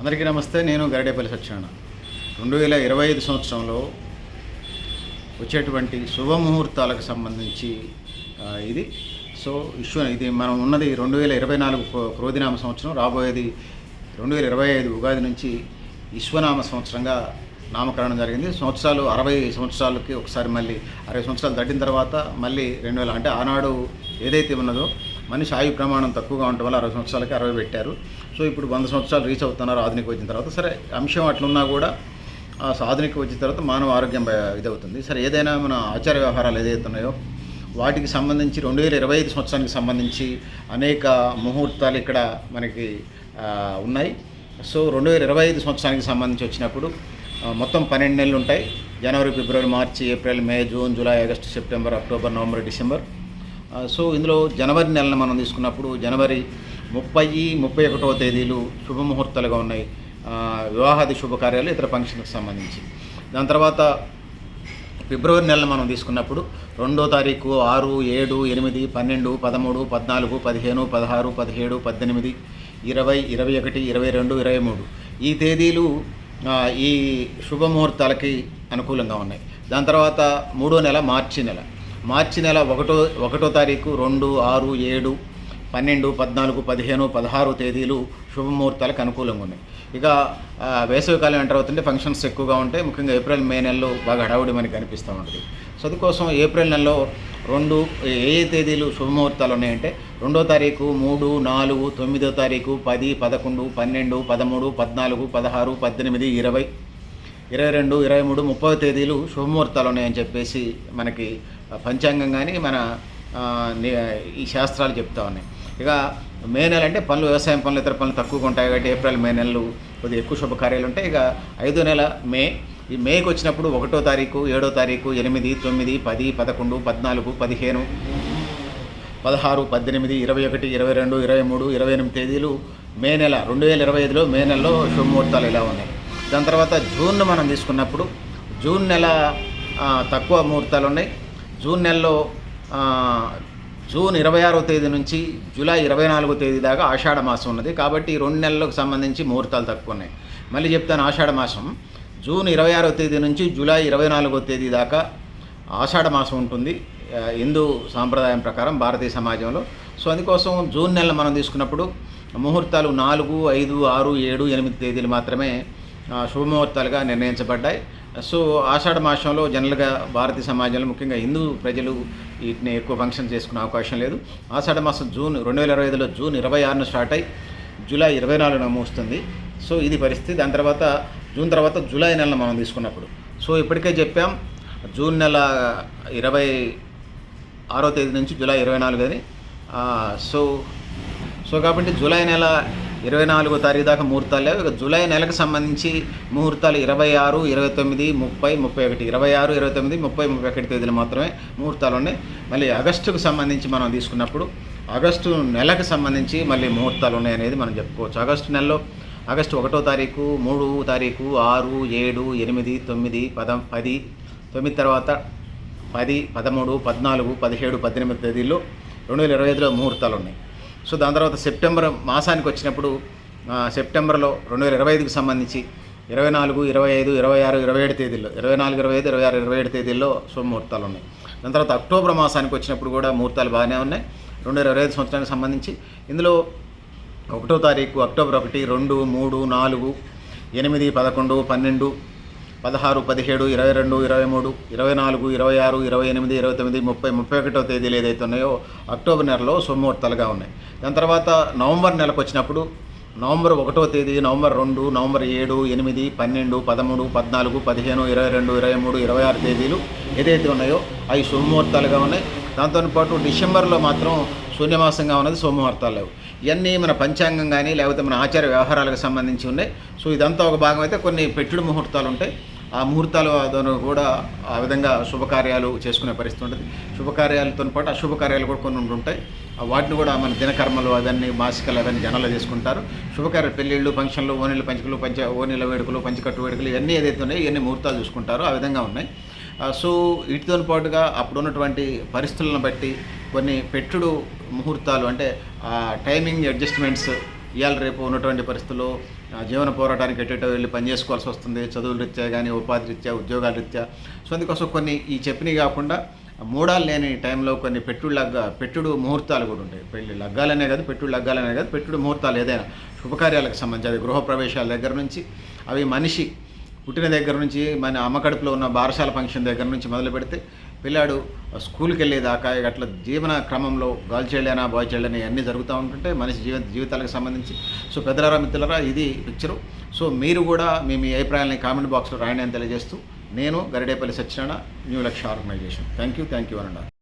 అందరికీ నమస్తే నేను గరిడేపల్లి సత్యనారాయణ. రెండు వేల ఇరవై ఐదు సంవత్సరంలో వచ్చేటువంటి శుభముహూర్తాలకు సంబంధించి ఇది. సో ఇష్యూ ఇది మనం ఉన్నది రెండు వేల ఇరవై నాలుగు క్రోధినామ సంవత్సరం. రాబోయేది రెండు వేల ఇరవై ఐదు ఉగాది నుంచి విశ్వనామ సంవత్సరంగా నామకరణం జరిగింది. సంవత్సరాలు అరవై సంవత్సరాలకి ఒకసారి మళ్ళీ అరవై సంవత్సరాలు దాటిన తర్వాత మళ్ళీ రెండు వేల అంటే ఆనాడు ఏదైతే ఉన్నదో మనిషి ఆయు ప్రమాణం తక్కువగా ఉండటం వల్ల అరవై సంవత్సరాలకి అరవై పెట్టారు. సో ఇప్పుడు వంద సంవత్సరాలు రీచ్ అవుతున్నారు ఆధునిక వచ్చిన తర్వాత. సరే అంశం అట్లున్నా కూడా ఆ ఆధునిక వచ్చిన తర్వాత మానవ ఆరోగ్యం ఇది ఇదవుతుంది. సరే ఏదైనా మన ఆచార వ్యవహారాలు ఏదైతే ఉన్నాయో వాటికి సంబంధించి రెండు వేల ఇరవై ఐదు సంవత్సరానికి సంబంధించి అనేక ముహూర్తాలు ఇక్కడ మనకి ఉన్నాయి. సో రెండు వేల ఇరవై ఐదు సంవత్సరానికి సంబంధించి వచ్చినప్పుడు మొత్తం పన్నెండు నెలలు ఉంటాయి. జనవరి ఫిబ్రవరి మార్చి April May June July August September October November December. So ఇందులో జనవరి నెలను మనం తీసుకున్నప్పుడు జనవరి ముప్పై ముప్పై ఒకటవ తేదీలు శుభముహూర్తాలుగా ఉన్నాయి. వివాహాది శుభకార్యాలు ఇతర ఫంక్షన్కి సంబంధించి. దాని తర్వాత ఫిబ్రవరి నెలను మనం తీసుకున్నప్పుడు రెండో తారీఖు ఆరు ఏడు ఎనిమిది పన్నెండు పదమూడు పద్నాలుగు పదిహేను పదహారు పదిహేడు పద్దెనిమిది ఇరవై ఇరవై ఒకటి ఇరవై రెండు ఇరవై మూడు. ఈ తేదీలు ఈ శుభముహూర్తాలకి అనుకూలంగా ఉన్నాయి. దాని తర్వాత మూడో నెల మార్చి నెల. మార్చి నెల ఒకటో ఒకటో తారీఖు రెండు ఆరు ఏడు పన్నెండు పద్నాలుగు పదిహేను పదహారు తేదీలు శుభముహూర్తాలకు అనుకూలంగా ఉన్నాయి. ఇక వేసవికాలం ఎంటర్ అవుతుంటే ఫంక్షన్స్ ఎక్కువగా ఉంటాయి. ముఖ్యంగా ఏప్రిల్ మే నెలలో బాగా హడావుడి మనకి కనిపిస్తూ ఉంటుంది. సో అందుకోసం ఏప్రిల్ నెలలో రెండు ఏ ఏ తేదీలు శుభముహూర్తాలు ఉన్నాయంటే రెండో తారీఖు మూడు నాలుగు తొమ్మిదో తారీఖు పది పదకొండు పన్నెండు పదమూడు పద్నాలుగు పదహారు పద్దెనిమిది ఇరవై ఇరవై రెండు ఇరవై మూడు ముప్పై తేదీలు శుభముహూర్తాలు ఉన్నాయని చెప్పేసి మనకి పంచాంగం కానీ మన ఈ శాస్త్రాలు చెప్తా ఉన్నాయి. ఇక మే నెల అంటే పనులు వ్యవసాయం పనులు ఇతర పనులు తక్కువగా ఉంటాయి కాబట్టి ఏప్రిల్ మే నెలలు కొద్దిగా ఎక్కువ శుభకార్యాలు ఉంటాయి. ఇక ఐదో నెల మే ఈ మేకి వచ్చినప్పుడు ఒకటో తారీఖు ఏడో తారీఖు ఎనిమిది తొమ్మిది పది పదకొండు పద్నాలుగు పదిహేను పదహారు పద్దెనిమిది ఇరవై ఒకటి ఇరవై రెండు ఇరవై మూడు ఇరవై ఎనిమిది తేదీలు మే నెల రెండు వేల ఇరవై ఐదులో మే నెలలో శుభముహూర్తాలు ఇలా ఉన్నాయి. దాని తర్వాత జూన్ మనం తీసుకున్నప్పుడు జూన్ నెల తక్కువ ముహూర్తాలు ఉన్నాయి. జూన్ నెలలో జూన్ ఇరవై ఆరో తేదీ నుంచి జూలై ఇరవై నాలుగో తేదీ దాకా ఆషాఢ మాసం ఉన్నది. కాబట్టి ఈ రెండు నెలలకు సంబంధించి ముహూర్తాలు తక్కువ ఉన్నాయి. మళ్ళీ చెప్తాను ఆషాఢ మాసం. జూన్ ఇరవై ఆరో తేదీ నుంచి జూలై ఇరవై నాలుగో తేదీ దాకా ఆషాఢ మాసం ఉంటుంది. హిందూ సాంప్రదాయం ప్రకారం భారతీయ సమాజంలో. సో అందుకోసం జూన్ నెల మనం తీసుకున్నప్పుడు ముహూర్తాలు నాలుగు ఐదు ఆరు ఏడు ఎనిమిది తేదీలు మాత్రమే శుభముహూర్తాలుగా నిర్ణయించబడ్డాయి. సో ఆషాఢ మాసంలో జనరల్గా భారతీయ సమాజంలో ముఖ్యంగా హిందూ ప్రజలు వీటిని ఎక్కువ ఫంక్షన్ చేసుకునే అవకాశం లేదు. ఆషాఢ మాసం జూన్ రెండు వేల ఇరవై ఐదులో జూన్ ఇరవై ఆరున స్టార్ట్ అయ్యి జూలై ఇరవై నాలుగున ముగుస్తుంది. సో ఇది పరిస్థితి. దాని తర్వాత జూన్ తర్వాత జూలై నెలను మనం తీసుకున్నప్పుడు. సో ఇప్పటికే చెప్పాం జూన్ నెల ఇరవై ఆరో తేదీ నుంచి జూలై ఇరవై నాలుగు అని. సో సో కాబట్టి జూలై నెల ఇరవై నాలుగో తారీఖు దాకా ముహూర్తాలు లేవు. ఇక జూలై నెలకు సంబంధించి ముహూర్తాలు ఇరవై ఆరు ఇరవై తొమ్మిది ముప్పై ముప్పై ఒకటి. ఇరవై ఆరు ఇరవై తొమ్మిది ముప్పై ముప్పై ఒకటి తేదీలు మాత్రమే ముహూర్తాలు ఉన్నాయి. మళ్ళీ ఆగస్టుకు సంబంధించి మనం తీసుకున్నప్పుడు ఆగస్టు నెలకు సంబంధించి మళ్ళీ ముహూర్తాలు ఉన్నాయి అనేది మనం చెప్పుకోవచ్చు. ఆగస్టు నెలలో ఆగస్టు ఒకటో తారీఖు మూడు తారీఖు ఆరు ఏడు ఎనిమిది తొమ్మిది పద పది తొమ్మిది తర్వాత పది పదమూడు పద్నాలుగు పదిహేడు పద్దెనిమిది తేదీల్లో రెండు వేల ఇరవై ఐదులో ముహూర్తాలు ఉన్నాయి. సో దాని తర్వాత సెప్టెంబర్ మాసానికి వచ్చినప్పుడు సెప్టెంబర్లో రెండు వేల ఇరవై ఐదుకు సంబంధించి ఇరవై నాలుగు ఇరవై ఐదు ఇరవై ఆరు ఇరవై ఏడు తేదీల్లో ఇరవై నాలుగు ఇరవై ఐదు ఇరవై ఆరు ఇరవై ఏడు తేదీల్లో శుభముహూర్తాలు ఉన్నాయి. దాని తర్వాత అక్టోబర్ మాసానికి వచ్చినప్పుడు కూడా ముహూర్తాలు బాగానే ఉన్నాయి. రెండు వేల ఇరవై ఐదు సంవత్సరానికి సంబంధించి ఇందులో ఒకటో తారీఖు అక్టోబర్ ఒకటి రెండు మూడు నాలుగు ఎనిమిది పదకొండు పన్నెండు పదహారు పదిహేడు ఇరవై రెండు ఇరవై మూడు ఇరవై నాలుగు ఇరవై ఆరు ఇరవై ఎనిమిది ఇరవై తొమ్మిది ముప్పై ముప్పై ఒకటో తేదీలు ఏదైతే ఉన్నాయో అక్టోబర్ నెలలో సొమ్మూర్తలుగా ఉన్నాయి. దాని తర్వాత నవంబర్ నెలకు వచ్చినప్పుడు నవంబర్ ఒకటో తేదీ నవంబర్ రెండు నవంబర్ ఏడు ఎనిమిది పన్నెండు పదమూడు పద్నాలుగు పదిహేను ఇరవై రెండు ఇరవై మూడు ఇరవై ఆరు తేదీలు ఏదైతే ఉన్నాయో అవి శుభముహూర్తాలుగా ఉన్నాయి. దాంతో పాటు డిసెంబర్లో మాత్రం శూన్యమాసంగా ఉన్నది సోమవార్తాలు లేవు. ఇవన్నీ మన పంచాంగం కానీ లేకపోతే మన ఆచార వ్యవహారాలకు సంబంధించి ఉన్నాయి. సో ఇదంతా ఒక భాగం అయితే కొన్ని పెట్టుడు ముహూర్తాలు ఉంటాయి. ఆ ముహూర్తాలు అదను కూడా ఆ విధంగా శుభకార్యాలు చేసుకునే పరిస్థితి ఉంటుంది. శుభకార్యాలతో పాటు అశుభకార్యాలు కూడా కొన్ని ఉంటాయి వాటిని కూడా మన దినకర్మలు అవన్నీ మాసికలు అవన్నీ జనాలు చేసుకుంటారు. శుభకార్య పెళ్ళిళ్ళు ఫంక్షన్లు ఓనీళ్ళ పంచకులు పంచ ఓనీళ్ళ వేడుకలు పంచకట్టు వేడుకలు ఇవన్నీ ఏదైతే ఉన్నాయో ఇవన్నీ ముహూర్తాలు చూసుకుంటారు. ఆ విధంగా ఉన్నాయి. సో వీటితో పాటుగా అప్పుడు ఉన్నటువంటి పరిస్థితులను బట్టి కొన్ని పెట్టుడు ముహూర్తాలు అంటే టైమింగ్ అడ్జస్ట్మెంట్స్ ఇవాళ రేపు ఉన్నటువంటి పరిస్థితుల్లో జీవన పోరాటానికి ఎటెటో వెళ్ళి పని చేసుకోవాల్సి వస్తుంది. చదువుల రీత్యా కానీ ఉపాధి రీత్యా ఉద్యోగాల రీత్యా. సో అందుకోసం కొన్ని ఈ చెప్పినవి కాకుండా మూడాలు లేని టైంలో కొన్ని పెట్టుడు లగ్గ పెట్టుడు ముహూర్తాలు కూడా ఉంటాయి. పెళ్ళి లగ్గాలనే కాదు పెట్టుడు లగ్గాలనే కాదు పెట్టుడు ముహూర్తాలు ఏదైనా. శుభకార్యాలకు సంబంధించి అవి గృహప్రవేశాల దగ్గర నుంచి అవి మనిషి పుట్టిన దగ్గర నుంచి మన అమ్మకడుపులో ఉన్న బారసాల ఫంక్షన్ దగ్గర నుంచి మొదలు పెడితే పిల్లాడు స్కూల్కి వెళ్ళేదాకా అట్లా జీవన క్రమంలో గర్ల్ చైల్డ్ అయినా బాయ్ చైల్డ్ అయినా జరుగుతూ ఉంటుంటే మనిషి జీవిత జీవితాలకు సంబంధించి. సో పెద్దలరా మిత్రులరా ఇది పిక్చరు సో మీరు కూడా మీ మీ అభిప్రాయాలని కామెంట్ బాక్స్లో రాయండి అని తెలియజేస్తూ నేను Garidepalli Satyanarayana new Lakshya organisation. Thank you thank you అనండి